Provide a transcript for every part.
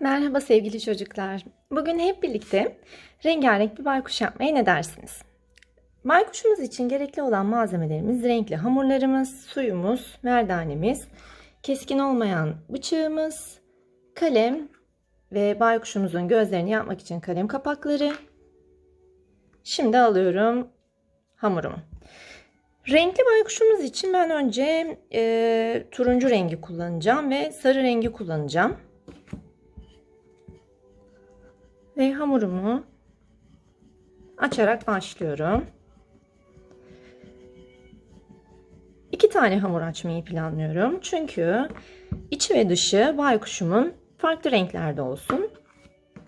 Merhaba sevgili çocuklar. Bugün hep birlikte rengarenk bir baykuş yapmaya ne dersiniz? Baykuşumuz için gerekli olan malzemelerimiz renkli hamurlarımız, suyumuz, merdanemiz, keskin olmayan bıçağımız, kalem ve baykuşumuzun gözlerini yapmak için kalem kapakları. Şimdi alıyorum hamurumu. Renkli baykuşumuz için ben önce e, turuncu rengi kullanacağım ve sarı rengi kullanacağım. Ve hamurumu açarak başlıyorum. İki tane hamur açmayı planlıyorum. Çünkü içi ve dışı baykuşumun farklı renklerde olsun.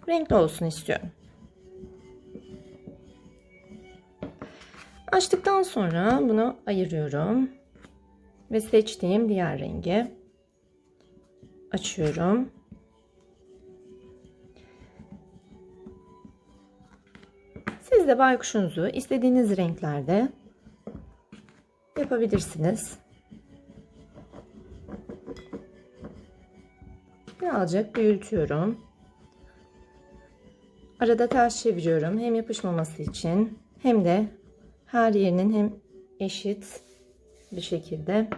Renkli olsun istiyorum. Açtıktan sonra bunu ayırıyorum. Ve seçtiğim diğer rengi açıyorum. De baykuşunuzu istediğiniz renklerde yapabilirsiniz. Birazcık büyütüyorum. Arada ters çeviriyorum. Hem yapışmaması için hem de her yerinin hem eşit bir şekilde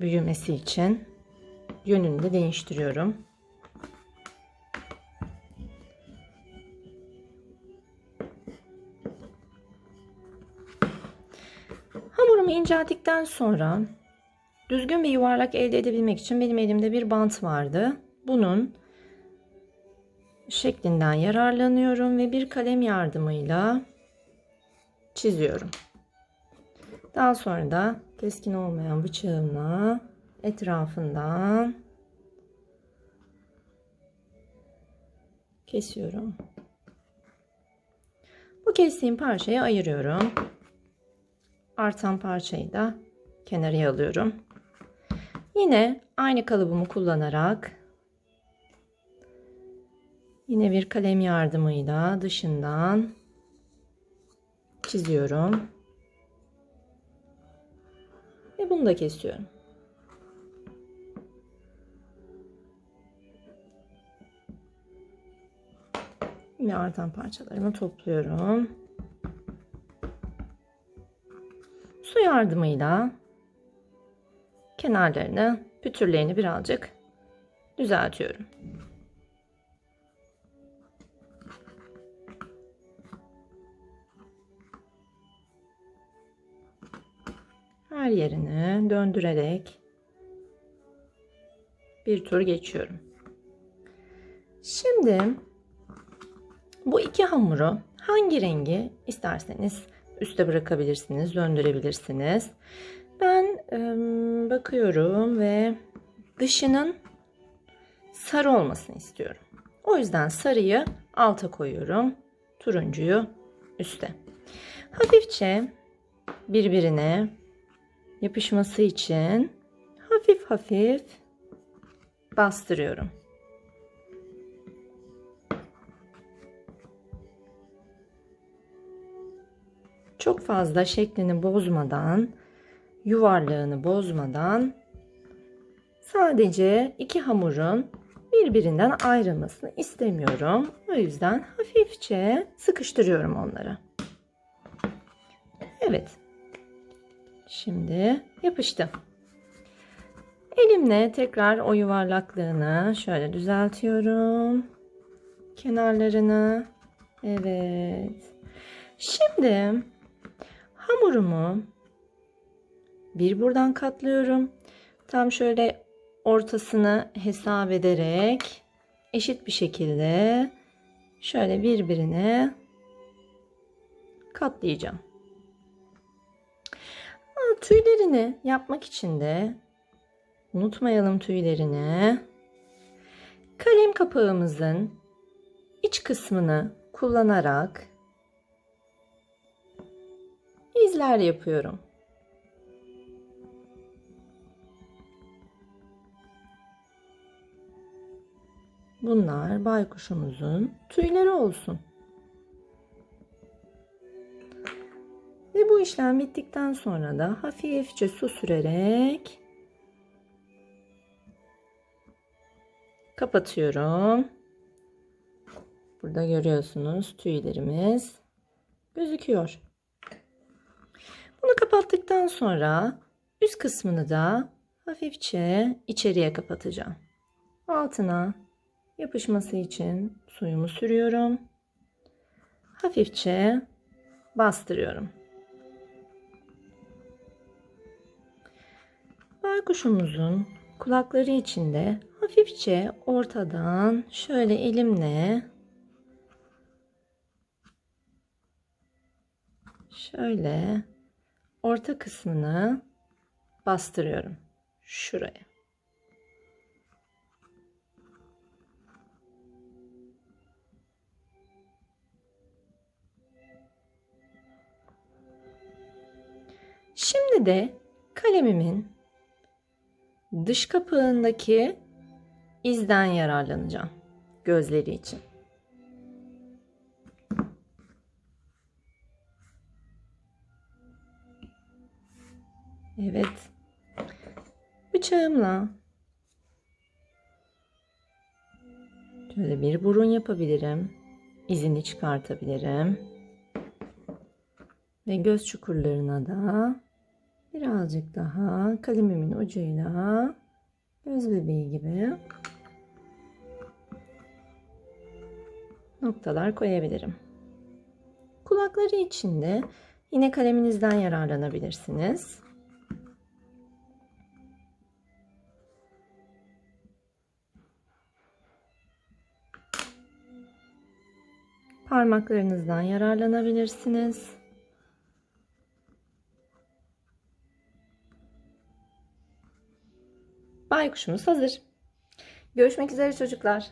büyümesi için yönünü de değiştiriyorum. Hamurumu incelttikten sonra düzgün bir yuvarlak elde edebilmek için benim elimde bir bant vardı. Bunun şeklinden yararlanıyorum ve bir kalem yardımıyla çiziyorum. Daha sonra da keskin olmayan bıçağımla etrafından kesiyorum. Bu kestiğim parçayı ayırıyorum. Artan parçayı da kenara alıyorum. Yine aynı kalıbımı kullanarak yine bir kalem yardımıyla dışından çiziyorum. Ve bunu da kesiyorum. Yine artan parçalarımı topluyorum. Su yardımıyla kenarlarını, pütürlerini birazcık düzeltiyorum. Her yerini döndürerek bir tur geçiyorum. Şimdi bu iki hamuru hangi rengi isterseniz üste bırakabilirsiniz, döndürebilirsiniz. Ben ıı, bakıyorum ve dışının sarı olmasını istiyorum. O yüzden sarıyı alta koyuyorum. Turuncuyu üste. Hafifçe birbirine yapışması için hafif hafif bastırıyorum. Çok fazla şeklini bozmadan, yuvarlığını bozmadan sadece iki hamurun birbirinden ayrılmasını istemiyorum. O yüzden hafifçe sıkıştırıyorum onları. Evet. Şimdi yapıştı. Elimle tekrar o yuvarlaklığını şöyle düzeltiyorum. Kenarlarını. Evet. Şimdi hamurumu bir buradan katlıyorum. Tam şöyle ortasını hesap ederek eşit bir şekilde şöyle birbirine katlayacağım. Tüylerini yapmak için de unutmayalım tüylerini. Kalem kapağımızın iç kısmını kullanarak izler yapıyorum. Bunlar baykuşumuzun tüyleri olsun. Ve bu işlem bittikten sonra da hafifçe su sürerek Kapatıyorum. Burada görüyorsunuz tüylerimiz gözüküyor. Bunu kapattıktan sonra üst kısmını da hafifçe içeriye kapatacağım. Altına yapışması için suyumu sürüyorum. Hafifçe bastırıyorum. Baykuşumuzun kulakları içinde hafifçe ortadan şöyle elimle şöyle orta kısmını bastırıyorum. Şuraya. Şimdi de kalemimin dış kapağındaki izden yararlanacağım gözleri için. Evet. Bıçağımla şöyle bir burun yapabilirim. İzini çıkartabilirim. Ve göz çukurlarına da birazcık daha kalemimin ucuyla göz bebeği gibi noktalar koyabilirim. Kulakları için de yine kaleminizden yararlanabilirsiniz. Parmaklarınızdan yararlanabilirsiniz. Baykuşumuz hazır. Görüşmek üzere çocuklar.